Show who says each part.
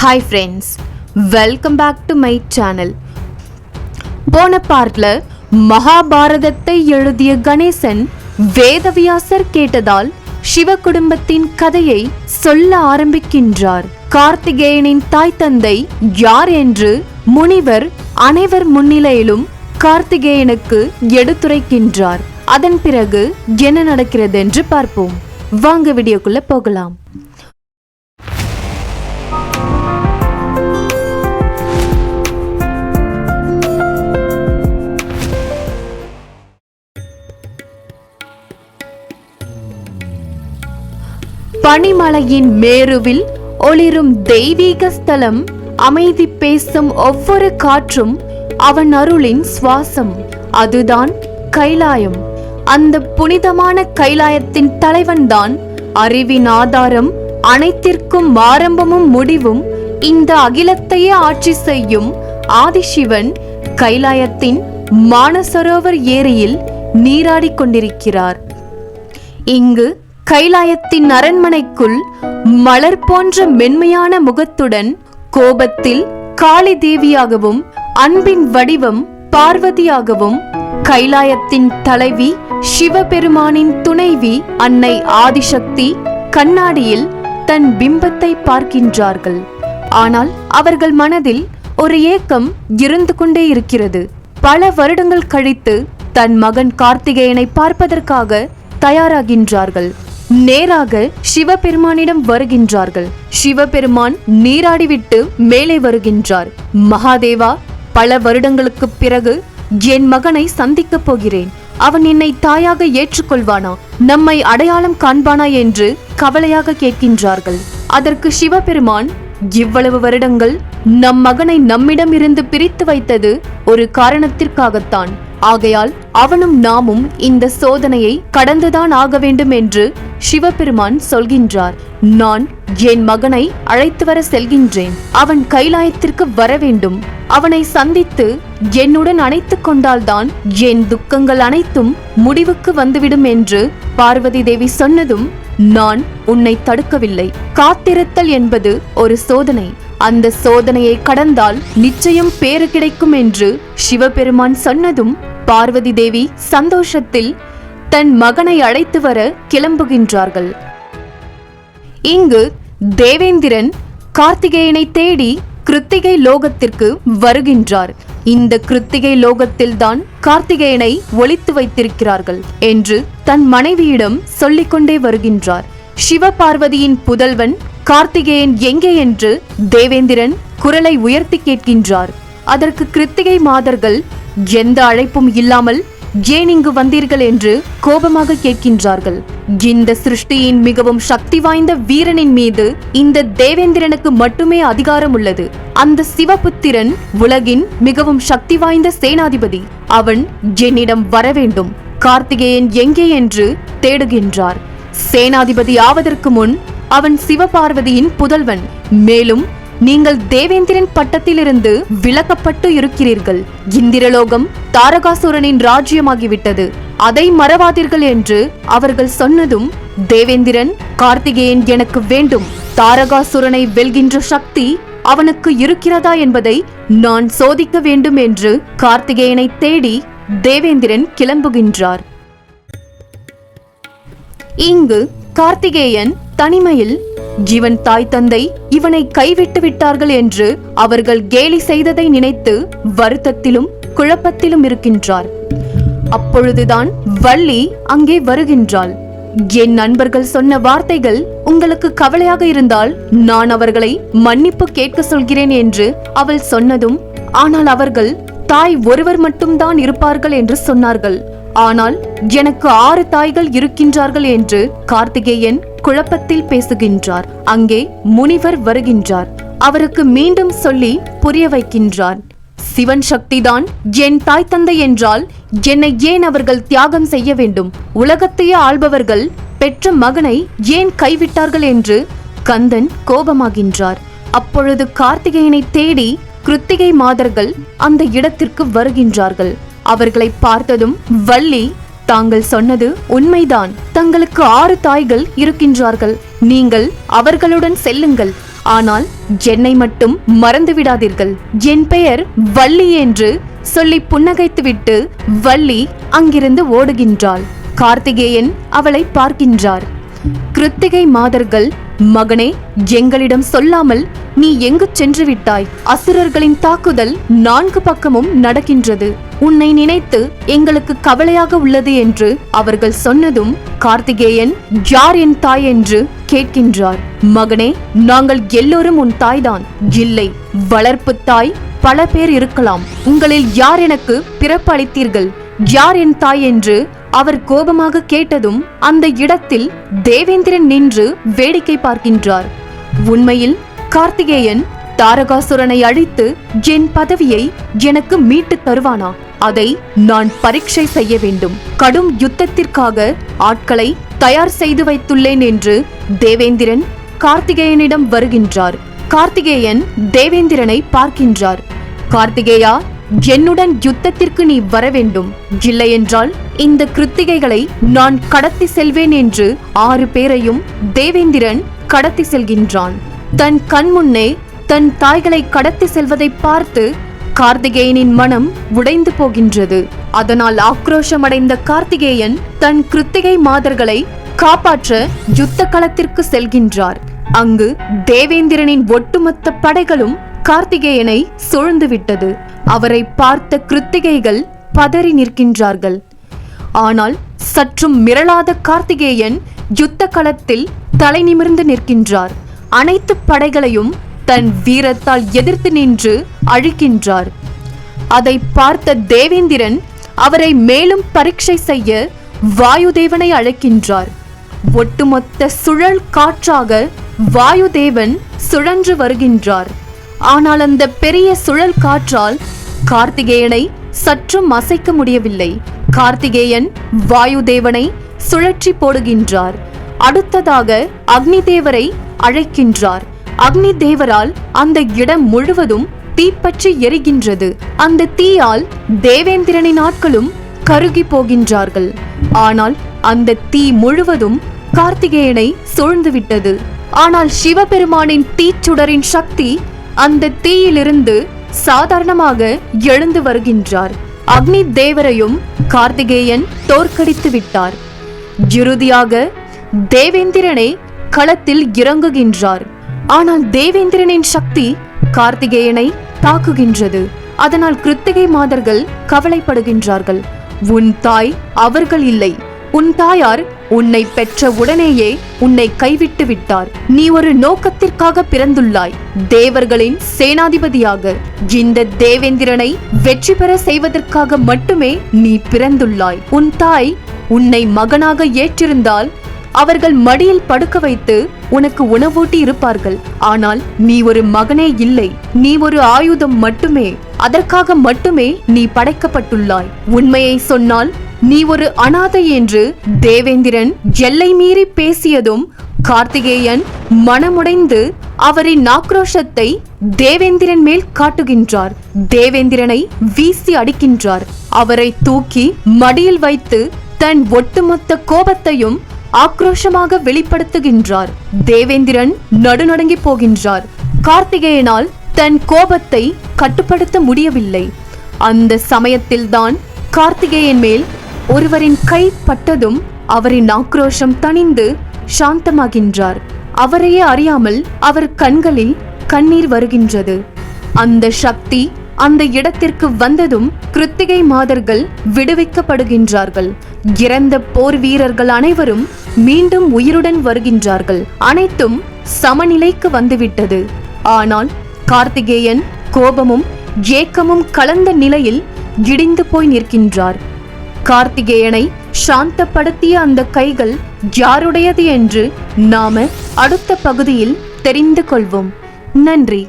Speaker 1: Hi friends welcome back to my channel போன பார்ட்ல மகாபாரதத்தை எழுதிய கணேசன் வேதவியாசர் கேட்டதால் சிவ குடும்பத்தின் கதையை சொல்ல ஆரம்பிக்கின்றார். கார்த்திகேயனின் தாய் தந்தை யார் என்று முனிவர் அனைவர் முன்னிலையிலும் கார்த்திகேயனுக்கு எடுத்துரைக்கின்றார். அதன் பிறகு என்ன நடக்கிறது என்று பார்ப்போம். வாங்க வீடியோக்குள்ள போகலாம். பனிமலையின் மேருவில் ஒளிரும் தெய்வீக ஸ்தலம் அமைதி பேசும் ஒவ்வொரு காற்றும் அவன் அருளின் சுவாசம். அதுதான் கைலாயம். அந்த புனிதமான கைலாயத்தின் தலைவன்தான் அறிவின் ஆதாரம் அனைத்திற்கும் ஆரம்பமும் முடிவும் இந்த அகிலத்தையே ஆட்சி செய்யும் ஆதிசிவன் கைலாயத்தின் மானசரோவர் ஏரியில் நீராடிக் கொண்டிருக்கிறார். இங்கு கைலாயத்தின் அரண்மனைக்குள் மலர் போன்ற மென்மையான முகத்துடன் கோபத்தில் காளி தேவியாகவும் அன்பின் வடிவம் பார்வதியாகவும் கைலாயத்தின் தலைவி சிவபெருமானின் துணைவி அன்னை ஆதிசக்தி கண்ணாடியில் தன் பிம்பத்தை பார்க்கின்றார்கள். ஆனால் அவர்கள் மனதில் ஒரு ஏக்கம் இருந்து கொண்டே இருக்கிறது. பல வருடங்கள் கழித்து தன் மகன் கார்த்திகேயனை பார்ப்பதற்காக தயாராகின்றார்கள். நேராக சிவபெருமானிடம் வருகின்றார்கள். சிவபெருமான் நீராடிவிட்டு மேலே வருகின்றார். மகாதேவா பல வருடங்களுக்கு பிறகு என் மகனை சந்திக்கப் போகிறேன். அவன் என்னை தாயாக ஏற்றுக்கொள்வானா? நம்மை அடையாளம் காண்பானா? என்று கவலையாக கேட்கின்றார்கள். அதற்கு சிவபெருமான் இவ்வளவு வருடங்கள் நம் மகனை நம்மிடம் இருந்து பிரித்து வைத்தது ஒரு காரணத்திற்காகத்தான். ஆகையால் அவனும் நாமும் இந்த சோதனையை கடந்துதான் ஆக வேண்டும் என்று சிவபெருமான் சொல்கின்றார். நான் என் மகனை அழைத்து வர செல்கின்றேன். அவன் கைலாயத்திற்கு வர வேண்டும். அவனை சந்தித்து என்னுடன் அணைத்துக் கொண்டால்தான் என் துக்கங்கள் அனைத்தும் முடிவுக்கு வந்துவிடும் என்று பார்வதி தேவி சொன்னதும் நான் உன்னை தடுக்கவில்லை. காத்திருத்தல் என்பது ஒரு சோதனை. அந்த சோதனையை கடந்தால் நிச்சயம் பேறு கிடைக்கும் என்று சிவபெருமான் சொன்னதும் பார்வதி தேவி சந்தோஷத்தில் தன் மகனை அழைத்து வர கிளம்புகின்றார்கள். இங்கு தேவேந்திரன் கார்த்திகேயனை தேடி கிருத்திகை லோகத்திற்கு வருகின்றார். இந்த கிருத்திகை லோகத்தில்தான் கார்த்திகேயனை ஒழித்து வைத்திருக்கிறார்கள் என்று தன் மனைவியிடம் சொல்லிக்கொண்டே வருகின்றார். சிவபார்வதியின் புதல்வன் கார்த்திகேயன் எங்கே என்று தேவேந்திரன் குரலை உயர்த்தி கேட்கின்றார். அதற்கு கிருத்திகை மாதர்கள் எந்த அழைப்பும் இல்லாமல் ஏன் இங்கு வந்தீர்கள்? என்று கோபமாக கேட்கின்றார்கள். இந்த சிருஷ்டியின் மிகவும் சக்தி வாய்ந்த வீரனின் மீது இந்த தேவேந்திரனுக்கு மட்டுமே அதிகாரம் உள்ளது. அந்த சிவபுத்திரன் உலகின் மிகவும் சக்தி வாய்ந்த சேனாதிபதி. அவன் என்னிடம் வர வேண்டும். கார்த்திகேயன் எங்கே என்று தேடுகின்றார். சேனாதிபதி ஆவதற்கு முன் அவன் சிவபார்வதியின் புதல்வன். மேலும் நீங்கள் தேவேந்திரன் பட்டத்திலிருந்து விலக்கப்பட்டு இருக்கிறீர்கள். இந்திரலோகம் தாரகாசுரனின் ராஜ்யமாகிவிட்டது. அதை மறவாதீர்கள் என்று அவர்கள் சொன்னதும் தேவேந்திரன் கார்த்திகேயன் எனக்கு வேண்டும். தாரகாசுரனை வெல்கின்ற சக்தி அவனுக்கு இருக்கிறதா என்பதை நான் சோதிக்க வேண்டும் என்று கார்த்திகேயனை தேடி தேவேந்திரன் கிளம்புகின்றார். இங்கு கார்த்திகேயன் தனிமையில் இவன் தாய் தந்தை இவனை கைவிட்டு விட்டார்கள் என்று அவர்கள் கேலி செய்ததை நினைத்து வருத்தத்திலும் குழப்பத்திலும் இருக்கின்றார். அப்பொழுதுதான் வள்ளி அங்கே வருகின்றாள். என் நண்பர்கள் சொன்ன வார்த்தைகள் உங்களுக்கு கவலையாக இருந்தால் நான் அவர்களை மன்னிப்பு கேட்க சொல்கிறேன் என்று அவள் சொன்னதும் ஆனால் அவர்கள் தாய் ஒருவர் மட்டும்தான் இருப்பார்கள் என்று சொன்னார்கள். ஆனால் எனக்கு ஆறு தாய்கள் இருக்கின்றார்கள் என்று கார்த்திகேயன் குழப்பத்தில் பேசுகின்றார். அங்கே முனிவர் வருகின்றார். அவருக்கு மீண்டும் சொல்லி புரிய வைக்கின்றார். சிவன் சக்திதான் என் தாய் தந்தை என்றால் என்னை ஏன் அவர்கள் தியாகம் செய்ய வேண்டும்? உலகத்தையே ஆள்பவர்கள் பெற்ற மகனை ஏன் கைவிட்டார்கள்? என்று கந்தன் கோபமாகின்றார். அப்பொழுது கார்த்திகேயனை தேடி கிருத்திகை மாதர்கள் அந்த இடத்திற்கு வருகின்றார்கள். அவர்களை பார்த்ததும் வள்ளி தாங்கள் சொன்னது உண்மைதான். தங்களுக்கு ஆறு தாய்கள் இருக்கின்றார்கள். நீங்கள் அவர்களுடன் செல்லுங்கள். ஆனால் என்னை மட்டும் மறந்து விடாதீர்கள். என் பெயர் வள்ளி என்று சொல்லி புன்னகைத்துவிட்டு வள்ளி அங்கிருந்து ஓடுகின்றாள். கார்த்திகேயன் அவளை பார்க்கின்றார். கிருத்திகை மாதர்கள் மகனே எங்களிடம் சொல்லாமல் நீ எங்கு சென்று விட்டாய் அசுரர்களின் தாக்குதல் நான்கு பக்கமும் நடக்கின்றது. உன்னை நினைத்து எங்களுக்கு கவலையாக உள்ளது என்று அவர்கள் சொன்னதும் கார்த்திகேயன் யார் என் தாய்? என்று கேட்கின்றார். மகனே நாங்கள் எல்லோரும் உன் தாய்தான். இல்லை வளர்ப்பு தாய் பல பேர் இருக்கலாம். உங்களில் யார் எனக்கு பிறப்பு அளித்தீர்கள்? யார் என் தாய்? என்று அவர் கோபமாக கேட்டதும் அந்த இடத்தில் தேவேந்திரன் நின்று வேடிக்கை பார்க்கின்றார். உண்மையில் கார்த்திகேயன் தாரகாசுரனை அழித்து என் பதவியை எனக்கு மீட்டு தருவானா? அதை நான் பரீட்சை செய்ய வேண்டும். கடும் யுத்தத்திற்காக ஆட்களை தயார் செய்து வைத்துள்ளேன் என்று தேவேந்திரன் கார்த்திகேயனிடம் வருகின்றார். கார்த்திகேயன் தேவேந்திரனை பார்க்கின்றார். கார்த்திகேயா என்னுடன் யுத்தத்திற்கு நீ வர வேண்டும். இல்லையென்றால் இந்த கிருத்திகைகளை நான் கடத்தி செல்வேன் என்று ஆறு பேரையும் தேவேந்திரன் கடத்தி செல்கின்றான். தன் கண்முன்னே தன் தாய்களை கடத்தி செல்வதை பார்த்து கார்த்திகேயனின் மனம் உடைந்து போகின்றது. அதனால் ஆக்ரோஷமடைந்த கார்த்திகேயன் தன் கிருத்திகை மாதர்களை காப்பாற்ற யுத்த களத்திற்கு செல்கின்றார். அங்கு தேவேந்திரனின் ஒட்டுமொத்த படைகளும் கார்த்திகேயனை சூழ்ந்துவிட்டது. அவரை பார்த்த கிருத்திகைகள் பதறி நிற்கின்றார்கள். ஆனால் சற்றும் மிரளாத கார்த்திகேயன் யுத்த களத்தில் தலை நிமிர்ந்து நிற்கின்றார். அனைத்து படைகளையும் தன் வீரத்தால் எதிர்த்து நின்று அழிக்கின்றார். அதை பார்த்த தேவேந்திரன் அவரை மேலும் பரீட்சை செய்ய வாயுதேவனை அழைக்கின்றார். ஒட்டுமொத்த சுழல் காற்றாக வாயுதேவன் சுழன்று வருகின்றார். ஆனால் அந்த பெரிய சுழல் காற்றால் கார்த்திகேயனை சற்றும் அசைக்க முடியவில்லை. கார்த்திகேயன் வாயுதேவனை சுழற்றி போடுகின்றார். அடுத்ததாக அக்னிதேவரை அழைக்கின்றார். அக்னி தேவரால் அந்த இடம் முழுவதும் தீப்பற்றி எரிகின்றது. அந்த தீயால் தேவேந்திரனின் ஆட்களும் கருகி போகின்றார்கள். ஆனால் அந்த தீ முழுவதும் கார்த்திகேயனை சூழ்ந்துவிட்டது. ஆனால் சிவபெருமானின் தீச்சுடரின் சக்தி அந்த தீயிலிருந்து சாதாரணமாக எழுந்து வருகின்றார். அக்னி தேவரையும் கார்த்திகேயன் தோற்கடித்து விட்டார் இறுதியாக தேவேந்திரனை களத்தில் இறங்குகின்றார். ஆனால் தேவேந்திரனின் சக்தி கார்த்திகேயனை தாக்குகின்றது. அதனால் கிருத்திகை மாதர்கள் கவலைப்படுகின்றார்கள். உன் தாய் அவர்கள் இல்லை. உன் தாயார் உன்னை பெற்ற உடனேயே உன்னை கைவிட்டு விட்டார். நீ ஒரு நோக்கத்திற்காக பிறந்துள்ளாய். தேவர்களின் சேனாதிபதியாக இந்த தேவேந்திரனை வெற்றி பெற செய்வதற்காக மட்டுமே நீ பிறந்துள்ளாய். உன் தாய் உன்னை மகனாக ஏற்றிருந்தால் அவர்கள் மடியில் படுக்க வைத்து உனக்கு உணவூட்டி இருப்பார்கள். ஆனால் நீ ஒரு மகனே இல்லை. நீ ஒரு ஆயுதம் மட்டுமே. அதற்காக மட்டுமே நீ படைக்கப்பட்டுள்ளாய். உண்மையை சொன்னால் நீ ஒரு அனாதை என்று தேவேந்திரன் எல்லை மீறி பேசியதும் கார்த்திகேயன் மனமுடைந்து அவரின் ஆக்ரோஷத்தை தேவேந்திரன் மேல் காட்டுகின்றார். தேவேந்திரனை வீசி அடிக்கின்றார். அவரை தூக்கி மடியில் வைத்து தன் ஒட்டுமொத்த கோபத்தையும் ஆக்ரோஷமாக வெளிப்படுத்துகின்றார். தேவேந்திரன் நடுநடுங்கி போகின்றார். கார்த்திகேயனால் தன் கோபத்தை கட்டுப்படுத்த முடியவில்லை. அந்த சமயத்தில்தான் கார்த்திகேயன் மேல் ஒருவரின் கை பட்டதும் அவரின் ஆக்ரோஷம் தணிந்து சாந்தமாகின்றார். அவரையே அறியாமல் அவர் கண்களில் கண்ணீர் வருகின்றது. அந்த சக்தி அந்த இடத்திற்கு வந்ததும் கிருத்திகை மாதர்கள் விடுவிக்கப்படுகின்றார்கள். இறந்த போர் வீரர்கள் அனைவரும் மீண்டும் உயிருடன் வருகின்றார்கள். அனைத்தும் சமநிலைக்கு வந்துவிட்டது. ஆனால் கார்த்திகேயன் கோபமும் ஏக்கமும் கலந்த நிலையில் இடிந்து போய் நிற்கின்றார். கார்த்திகேயனை சாந்தப்படுத்திய அந்த கைகள் யாருடையது என்று நாம அடுத்த பகுதியில் தெரிந்து கொள்வோம். நன்றி.